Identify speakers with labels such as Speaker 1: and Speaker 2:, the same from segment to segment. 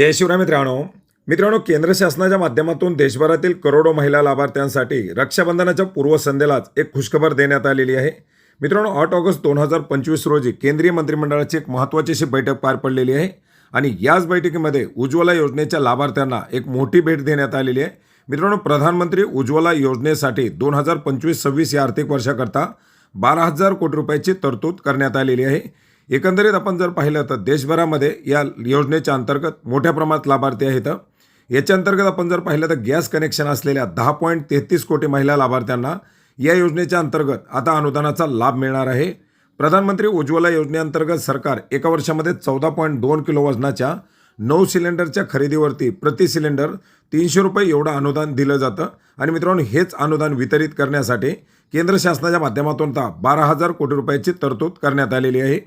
Speaker 1: जय शिवराय मित्रांनो. मित्रांनो केंद्र शासनाच्या माध्यमातून देशभरातील करोडो महिला लाभार्थ्यांसाठी रक्षाबंधनाच्या पूर्वसंध्येलाच एक खुशखबर देण्यात आलेली आहे. मित्रांनो आठ ऑगस्ट दोन हजार पंचवीस रोजी केंद्रीय मंत्रिमंडळाची एक महत्त्वाची अशी बैठक पार पडलेली आहे आणि याच बैठकीमध्ये उज्ज्वला योजनेच्या लाभार्थ्यांना एक मोठी भेट देण्यात आलेली आहे. मित्रांनो प्रधानमंत्री उज्ज्वला योजनेसाठी दोन हजार पंचवीस सव्वीस या आर्थिक वर्षाकरता बारा हजार कोटी रुपयाची तरतूद करण्यात आलेली आहे. एकंदरीत आपण जर पाहिलं तर देशभरामध्ये या योजनेच्या अंतर्गत मोठ्या प्रमाणात लाभार्थी आहेत. याच्या अंतर्गत आपण जर पाहिलं तर गॅस कनेक्शन असलेल्या दहा पॉईंट तेहतीस कोटी महिला लाभार्थ्यांना या योजनेच्या अंतर्गत आता अनुदानाचा लाभ मिळणार आहे. प्रधानमंत्री उज्ज्वला योजनेअंतर्गत सरकार एका वर्षामध्ये चौदा पॉईंट दोन किलो वजनाच्या नऊ सिलेंडरच्या खरेदीवरती प्रति सिलेंडर तीनशे रुपये एवढं अनुदान दिलं जातं. आणि मित्रांनो हेच अनुदान वितरित करण्यासाठी केंद्र शासनाच्या माध्यमातून आता बारा हजार कोटी रुपयाची तरतूद करण्यात आलेली आहे.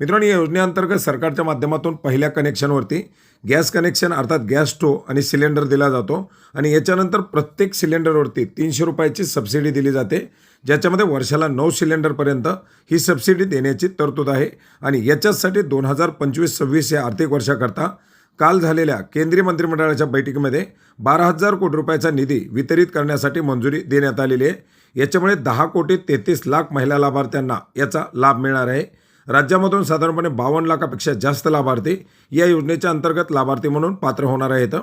Speaker 1: मित्रांनो या योजनेअंतर्गत सरकारच्या माध्यमातून पहिल्या कनेक्शनवरती गॅस कनेक्शन अर्थात गॅस स्टोव आणि सिलेंडर दिला जातो. आणि याच्यानंतर प्रत्येक सिलेंडरवरती तीनशे रुपयाची सबसिडी दिली जाते ज्याच्यामध्ये वर्षाला नऊ सिलेंडरपर्यंत ही सबसिडी देण्याची तरतूद आहे. आणि याच्याचसाठी दोन हजार पंचवीस सव्वीस या आर्थिक वर्षाकरता काल झालेल्या केंद्रीय मंत्रिमंडळाच्या बैठकीमध्ये बारा हजार कोटी रुपयाचा निधी वितरित करण्यासाठी मंजुरी देण्यात आलेली आहे. याच्यामुळे दहा कोटी तेहतीस लाख महिला लाभार्थ्यांना याचा लाभ मिळणार आहे. राज्यामधून साधारणपणे बावन्न लाखापेक्षा जास्त लाभार्थी या योजनेच्या अंतर्गत लाभार्थी म्हणून पात्र होणार आहेत.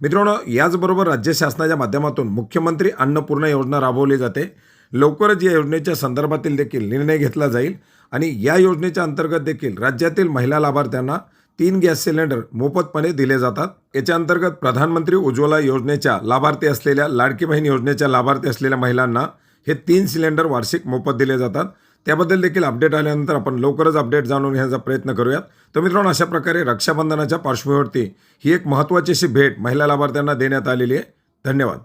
Speaker 1: मित्रांनो याचबरोबर राज्य शासनाच्या माध्यमातून मुख्यमंत्री अन्नपूर्णा योजना राबवली जाते. लवकरच या योजनेच्या संदर्भातील देखील निर्णय घेतला जाईल आणि या योजनेच्या अंतर्गत देखील राज्यातील महिला लाभार्थ्यांना तीन गॅस सिलेंडर मोफतपणे दिले जातात. याच्या अंतर्गत प्रधानमंत्री उज्ज्वला योजनेच्या लाभार्थी असलेल्या लाडकी बहीण योजनेच्या लाभार्थी असलेल्या महिलांना हे तीन सिलेंडर वार्षिक मोफत दिले जातात. त्याबद्दल देखील अपडेट आल्यानंतर आपण लवकरच अपडेट जाणून घेण्याचा प्रयत्न करूयात. तर मित्रांनो अशा प्रकारे रक्षाबंधनाच्या पार्श्वभूमीवरती ही एक महत्त्वाची अशी भेट महिला लाभार्थ्यांना देण्यात आलेली आहे. धन्यवाद.